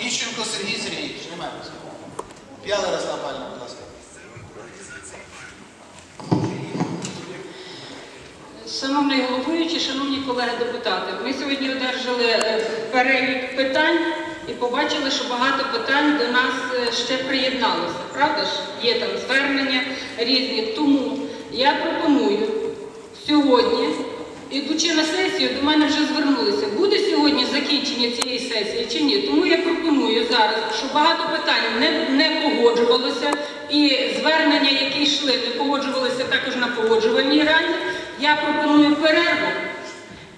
Іщенко Сергій Сергійович, немає. П'яла Ярослав Павлівна, будь ласка. Шановний головуючий, шановні колеги депутати, ми сьогодні одержали е, перелік питань і побачили, що багато питань до нас е, ще приєдналося. Правда ж? Є там звернення різні. Тому я пропоную сьогодні, ідучи на сесію, до мене вже звернулися. Закінчення цієї сесії чи ні? Тому я пропоную зараз, що багато питань не, не погоджувалося, і звернення, які йшли, не погоджувалися також на погоджувальній раді. Я пропоную перерву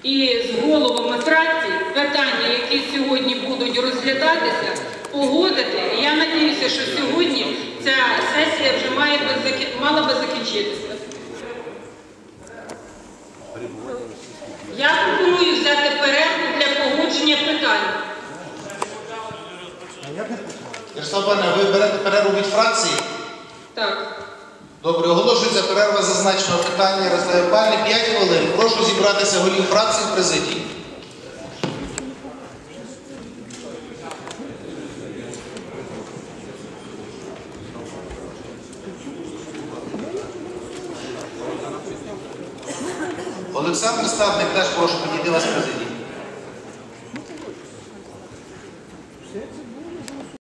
і з головами фракцій питання, які сьогодні будуть розглядатися, погодити. І я надіюся, що сьогодні ця сесія вже має би мала би закінчитися. Я пропоную взяти перерву для погодження питань. Ярослав Павлівна, ви берете перерву від фракції? Так. Добре, оголошується перерва зазначеного питання Ярославі Павлівні. 5 хвилин. Прошу зібратися голів фракції в президії. Олександр Стадник теж прошу підійти вас в президії. senses